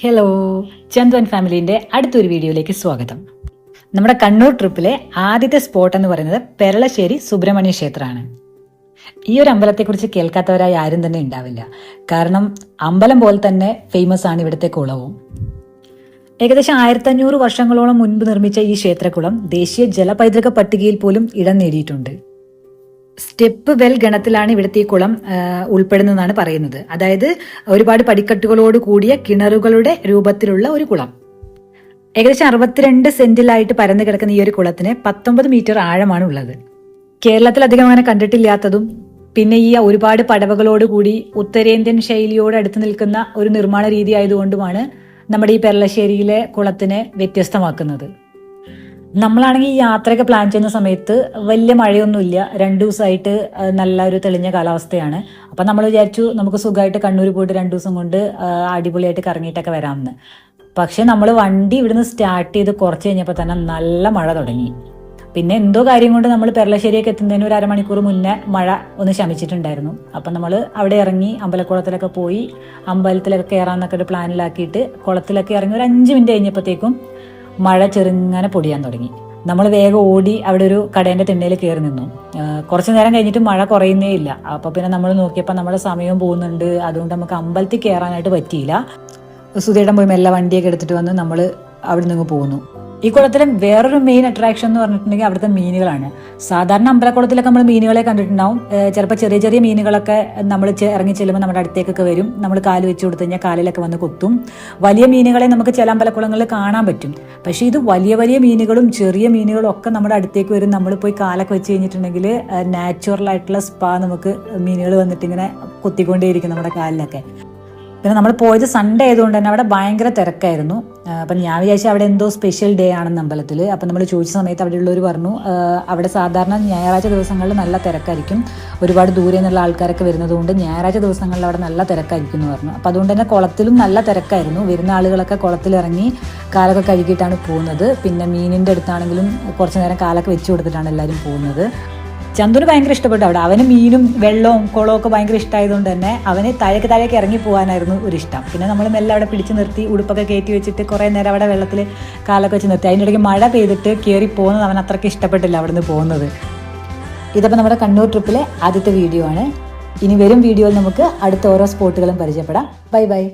Hello ചന്ദ്വൻ ഫാമിലിന്റെ അടുത്തൊരു വീഡിയോയിലേക്ക് സ്വാഗതം. നമ്മുടെ കണ്ണൂർ ട്രിപ്പിലെ ആദ്യത്തെ സ്പോട്ട് എന്ന് പറയുന്നത് പെരളശ്ശേരി സുബ്രഹ്മണ്യ ക്ഷേത്രമാണ്. ഈ ഒരു അമ്പലത്തെക്കുറിച്ച് കേൾക്കാത്തവരായി ആരും തന്നെ ഉണ്ടാവില്ല. കാരണം അമ്പലം പോലെ തന്നെ ഫേമസ് ആണ് ഇവിടുത്തെ കുളവും. ഏകദേശം ആയിരത്തി അഞ്ഞൂറ് വർഷങ്ങളോളം മുൻപ് നിർമ്മിച്ച ഈ ക്ഷേത്രക്കുളം ദേശീയ ജലപൈതൃക പട്ടികയിൽ പോലും ഇടം നേടിയിട്ടുണ്ട്. സ്റ്റെപ്പ് വെൽ ഗണത്തിലാണ് ഇവിടുത്തെ ഈ കുളം ഉൾപ്പെടുന്നതെന്നാണ് പറയുന്നത്. അതായത് ഒരുപാട് പടിക്കെട്ടുകളോട് കൂടിയ കിണറുകളുടെ രൂപത്തിലുള്ള ഒരു കുളം. ഏകദേശം അറുപത്തിരണ്ട് സെന്റിലായിട്ട് പരന്നു കിടക്കുന്ന ഈ ഒരു കുളത്തിന് പത്തൊമ്പത് മീറ്റർ ആഴമാണ് ഉള്ളത് കേരളത്തിൽ അധികം അങ്ങനെ കണ്ടിട്ടില്ലാത്തതും പിന്നെ ഈ ഒരുപാട് പടവകളോട് കൂടി ഉത്തരേന്ത്യൻ ശൈലിയോട് അടുത്ത് നിൽക്കുന്ന ഒരു നിർമ്മാണ രീതി ആയതുകൊണ്ടുമാണ് നമ്മുടെ ഈ പെരളശ്ശേരിയിലെ കുളത്തിനെ വ്യത്യസ്തമാക്കുന്നത്. നമ്മളാണെങ്കിൽ ഈ യാത്രയൊക്കെ പ്ലാൻ ചെയ്യുന്ന സമയത്ത് വലിയ മഴയൊന്നുമില്ല. രണ്ട് ദിവസമായിട്ട് നല്ല ഒരു തെളിഞ്ഞ കാലാവസ്ഥയാണ്. അപ്പം നമ്മൾ വിചാരിച്ചു നമുക്ക് സുഖമായിട്ട് കണ്ണൂർ പോയിട്ട് രണ്ട് ദിവസം കൊണ്ട് അടിപൊളിയായിട്ട് കറങ്ങിയിട്ടൊക്കെ വരാമെന്ന്. പക്ഷെ നമ്മൾ വണ്ടി ഇവിടുന്ന് സ്റ്റാർട്ട് ചെയ്ത് കുറച്ച് കഴിഞ്ഞപ്പോൾ തന്നെ നല്ല മഴ തുടങ്ങി. പിന്നെ എന്തോ കാര്യം കൊണ്ട് നമ്മൾ പെരളശ്ശേരിയൊക്കെ എത്തുന്നതിന് ഒരു അരമണിക്കൂർ മുന്നേ മഴ ഒന്ന് ശമിച്ചിട്ടുണ്ടായിരുന്നു. അപ്പം നമ്മൾ അവിടെ ഇറങ്ങി അമ്പലക്കുളത്തിലൊക്കെ പോയി അമ്പലത്തിലൊക്കെ കയറാന്നൊക്കെ ഒരു പ്ലാനിലാക്കിയിട്ട് കുളത്തിലൊക്കെ ഇറങ്ങി ഒരു അഞ്ച് മിനിറ്റ് കഴിഞ്ഞപ്പോഴത്തേക്കും മഴ ചെറുങ്ങനെ പൊടിയാൻ തുടങ്ങി. നമ്മൾ വേഗം ഓടി അവിടെ ഒരു കടേന്റെ തിണ്ണയിൽ കയറി നിന്നു. കുറച്ച് നേരം കഴിഞ്ഞിട്ട് മഴ കുറയുന്നേ ഇല്ല. അപ്പോൾ പിന്നെ നമ്മൾ നോക്കിയപ്പോൾ നമ്മുടെ സമയം പോകുന്നുണ്ട്. അതുകൊണ്ട് നമുക്ക് അമ്പലത്തിൽ കയറാനായിട്ട് പറ്റിയില്ല. സുധയുടെ പോയി മെല്ലെ വണ്ടിയൊക്കെ എടുത്തിട്ട് വന്ന് നമ്മൾ അവിടെ നിന്ന് പോകുന്നു ഈ കുളത്തിലെ വേറൊരു മെയിൻ അട്രാക്ഷൻ എന്ന് പറഞ്ഞിട്ടുണ്ടെങ്കിൽ അവിടുത്തെ മീനുകളാണ്. സാധാരണ അമ്പലക്കുളത്തിലൊക്കെ നമ്മൾ മീനുകളെ കണ്ടിട്ടുണ്ടാവും. ചിലപ്പോൾ ചെറിയ ചെറിയ മീനുകളൊക്കെ നമ്മൾ ഇറങ്ങി ചെല്ലുമ്പോൾ നമ്മുടെ അടുത്തേക്കൊക്കെ വരും. നമ്മൾ കാൽ വെച്ച് കൊടുത്തു കഴിഞ്ഞാൽ കാലിലൊക്കെ വന്ന് കൊത്തും. വലിയ മീനുകളെ നമുക്ക് ചില അമ്പലക്കുളങ്ങളിൽ കാണാൻ പറ്റും. പക്ഷേ ഇത് വലിയ വലിയ മീനുകളും ചെറിയ മീനുകളും ഒക്കെ നമ്മുടെ അടുത്തേക്ക് വരും. നമ്മൾ പോയി കാലൊക്കെ വെച്ച് കഴിഞ്ഞിട്ടുണ്ടെങ്കിൽ നാച്ചുറൽ ആയിട്ടുള്ള സ്പാ നമുക്ക് മീനുകൾ വന്നിട്ടിങ്ങനെ കൊത്തിക്കൊണ്ടേയിരിക്കും നമ്മുടെ കാലിലൊക്കെ. പിന്നെ നമ്മൾ പോയത് സൺഡേ ആയതുകൊണ്ട് തന്നെ അവിടെ ഭയങ്കര തിരക്കായിരുന്നു. അപ്പം ഞാൻ വിചാരിച്ചു അവിടെ എന്തോ സ്പെഷ്യൽ ഡേ ആണെന്ന് അമ്പലത്തിൽ അപ്പം നമ്മൾ ചോദിച്ച സമയത്ത് അവിടെയുള്ളവർ പറഞ്ഞു അവിടെ സാധാരണ ഞായറാഴ്ച ദിവസങ്ങളിൽ നല്ല തിരക്കായിരിക്കും. ഒരുപാട് ദൂരെ നിന്നുള്ള ആൾക്കാരൊക്കെ വരുന്നതുകൊണ്ട് ഞായറാഴ്ച ദിവസങ്ങളിൽ അവിടെ നല്ല തിരക്കായിരിക്കും എന്ന് പറഞ്ഞു. അപ്പം അതുകൊണ്ട് തന്നെ കുളത്തിലും നല്ല തിരക്കായിരുന്നു. വരുന്ന ആളുകളൊക്കെ കുളത്തിലിറങ്ങി കാലൊക്കെ കഴുകിയിട്ടാണ് പോകുന്നത്. പിന്നെ മീനിന്റെ അടുത്താണെങ്കിലും കുറച്ച് നേരം കാലൊക്കെ വെച്ച് കൊടുത്തിട്ടാണ് എല്ലാവരും പോകുന്നത്. ചന്തുന് ഭയങ്കര ഇഷ്ടപ്പെട്ടു. അവിടെ അവന് മീനും വെള്ളവും കുളവും ഒക്കെ ഭയങ്കര ഇഷ്ടമായതുകൊണ്ട് തന്നെ അവന് താഴേക്ക് താഴേക്ക് ഇറങ്ങി പോകാനായിരുന്നു ഒരു ഇഷ്ടം പിന്നെ നമ്മൾ മെല്ലെ അവിടെ പിടിച്ച് നിർത്തി ഉടുപ്പൊക്കെ കയറ്റി വെച്ചിട്ട് കുറേ നേരം അവിടെ വെള്ളത്തിൽ കാലൊക്കെ വെച്ച് നിർത്തി. അതിന്റെ ഇടയ്ക്ക് മഴ പെയ്തിട്ട് കയറി പോകുന്നത് അവൻ അത്രയ്ക്ക് ഇഷ്ടപ്പെട്ടില്ല അവിടെ നിന്ന് പോകുന്നത്. ഇതപ്പോൾ നമ്മുടെ കണ്ണൂർ ട്രിപ്പിലെ ആദ്യത്തെ വീഡിയോ ആണ്. ഇനി വരും വീഡിയോയിൽ നമുക്ക് അടുത്ത ഓരോ സ്പോട്ടുകളും പരിചയപ്പെടാം. Bye bye.